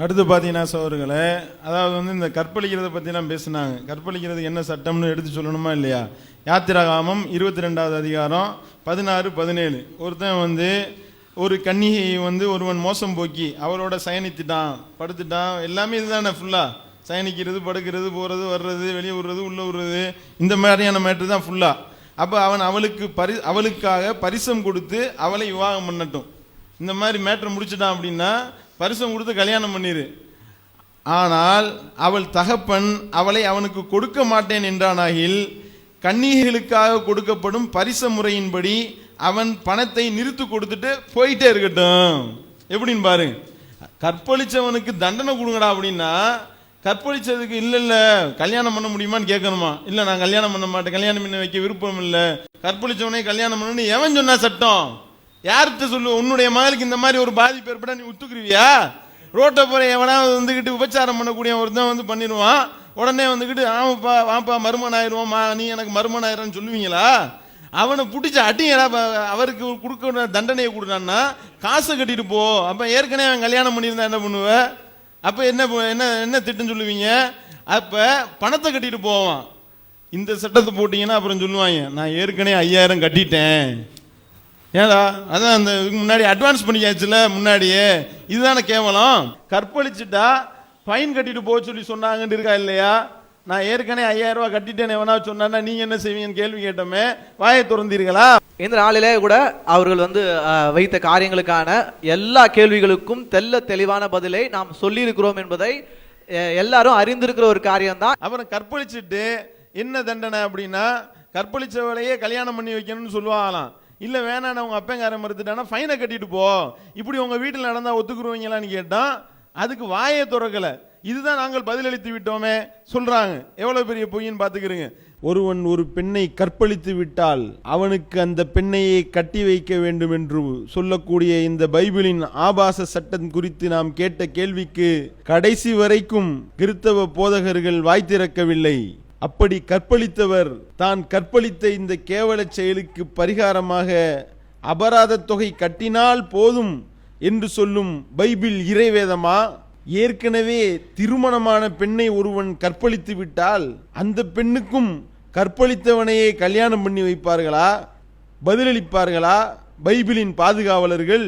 அடுத்து பார்த்தீங்கன்னா சோர்களே அதாவது வந்து இந்த கற்பழிக்கிறத பற்றிலாம் பேசுனாங்க. கற்பழிக்கிறது என்ன சட்டம்னு எடுத்து சொல்லணுமா இல்லையா? யாத்திராகாமம் இருபத்தி ரெண்டாவது அதிகாரம் பதினாறு பதினேழு. ஒருத்தன் வந்து ஒரு கன்னிகையை வந்து ஒருவன் மோசம் போக்கி அவளோட சயனித்துட்டான் படுத்துட்டான். எல்லாமே இதுதானே ஃபுல்லாக சயனிக்கிறது படுக்கிறது போகிறது வர்றது வெளியே விடுறது உள்ளே விடுறது இந்த மாதிரியான மேட்ரு தான் ஃபுல்லாக அப்போ அவன் அவளுக்கு பரி அவளுக்காக பரிசம் கொடுத்து அவளை விவாகம் பண்ணட்டும். இந்த மாதிரி மேட்ரு முடிச்சிட்டான் அப்படின்னா பரிசம் கொடுத்து கல்யாணம் பண்ணிரு. ஆனால் அவள் தகப்பன் அவளை அவனுக்கு கொடுக்க மாட்டேன் என்றானாகில் கன்னிகைகளுக்காக கொடுக்கப்படும் பரிச முறையின்படி அவன் பணத்தை நிறுத்து கொடுத்துட்டு போயிட்டே இருக்கட்டும். எப்படின்னு பாருங்க கற்பழிச்சவனுக்கு தண்டனை கொடுங்கடா அப்படின்னா கற்பழிச்சதுக்கு இல்லை இல்லை கல்யாணம் பண்ண முடியுமான்னு கேட்கணுமா? இல்லை நான் கல்யாணம் பண்ண மாட்டேன் கல்யாணம் பண்ண வைக்க விருப்பம் இல்லை. கற்பழிச்சவனே கல்யாணம் பண்ணணும்னு எவன் சொன்னா சட்டம்? யார்கிட்ட சொல்லு உன்னுடைய மகளுக்கு இந்த மாதிரி ஒரு பாதிப்பு ஏற்பட நீ ஒத்துக்குருவியா? ரோட்டை போகிற எவனாவது வந்துக்கிட்டு உபச்சாரம் பண்ணக்கூடிய ஒருத்தன் வந்து பண்ணிடுவான். உடனே வந்துக்கிட்டு ஆமாப்பா வாப்பா மருமன் ஆயிடுவோம்மா நீ எனக்கு மருமன் ஆயிரம்னு சொல்லுவீங்களா? அவனை பிடிச்ச அட்டிங்கடா அவருக்கு கொடுக்க தண்டனையை கொடுத்தான்னா காசை கட்டிட்டு போ. அப்போ ஏற்கனவே அவன் கல்யாணம் பண்ணியிருந்தா என்ன பண்ணுவ? அப்போ என்ன என்ன என்ன திட்டம் சொல்லுவீங்க? அப்போ பணத்தை கட்டிட்டு போவான். இந்த சட்டத்தை போட்டிங்கன்னா அப்புறம் சொல்லுவாங்க நான் ஏற்கனவே ஐயாயிரம் கட்டிட்டேன். ஏடா அதான் அந்த இதுக்கு முன்னாடி அட்வான்ஸ் பண்ணியாச்சுல முன்னாடியே. இதுதானே கேவலம்? கற்பழிச்சுட்டா ஃபைன் கட்டிட்டு போக சொல்லி சொன்னாங்கன்னு இருக்கா இல்லையா? நான் ஏற்கனவே ஐயாயிரம் ரூபாய் கட்டிட்டேன் எவனா சொன்னா நீங்க என்ன செய்வீங்கன்னு கேள்வி கேட்டோமே. வாயை திறந்தீர்களா? இந்த நாளிலே கூட அவர்கள் வந்து வைத்த காரியங்களுக்கான எல்லா கேள்விகளுக்கும் தெல்ல தெளிவான பதிலை நாம் சொல்லியிருக்கிறோம் என்பதை எல்லாரும் அறிந்திருக்கிற ஒரு காரியம்தான். அப்புறம் கற்பழிச்சிட்டு என்ன தண்டனை அப்படின்னா கற்பழிச்சவளையே கல்யாணம் பண்ணி வைக்கணும்னு சொல்லுவாங்களாம். இல்லை வேணாம் உங்கள் அப்பங்கார மறுத்துட்டானா ஃபைனை கட்டிட்டு போ. இப்படி உங்கள் வீட்டில் நடந்தால் ஒத்துக்குருவீங்களான்னு கேட்டான் அதுக்கு வாயை துறக்கலை. இதுதான் நாங்கள் பதிலளித்து விட்டோமே சொல்கிறாங்க எவ்வளோ பெரிய பொய்ன்னு பார்த்துக்கிறீங்க. ஒருவன் ஒரு பெண்ணை கற்பழித்து விட்டால் அவனுக்கு அந்த பெண்ணையே கட்டி வைக்க வேண்டும் என்று சொல்லக்கூடிய இந்த பைபிளின் ஆபாச சட்டம் குறித்து நாம் கேட்ட கேள்விக்கு கடைசி வரைக்கும் கிறித்தவ போதகர்கள் வாய் திறக்கவில்லை. அப்படி கற்பழித்தவர் தான் கற்பழித்த இந்த கேவலச் செயலுக்கு பரிகாரமாக அபராத தொகை கட்டினால் போதும் என்று சொல்லும் பைபிள் இறைவேதமா? ஏற்கனவே திருமணமான பெண்ணை ஒருவன் கற்பழித்து விட்டால் அந்த பெண்ணுக்கும் கற்பழித்தவனையே கல்யாணம் பண்ணி வைப்பார்களா? பதிலளிப்பார்களா? பைபிளின் பாதுகாவலர்கள்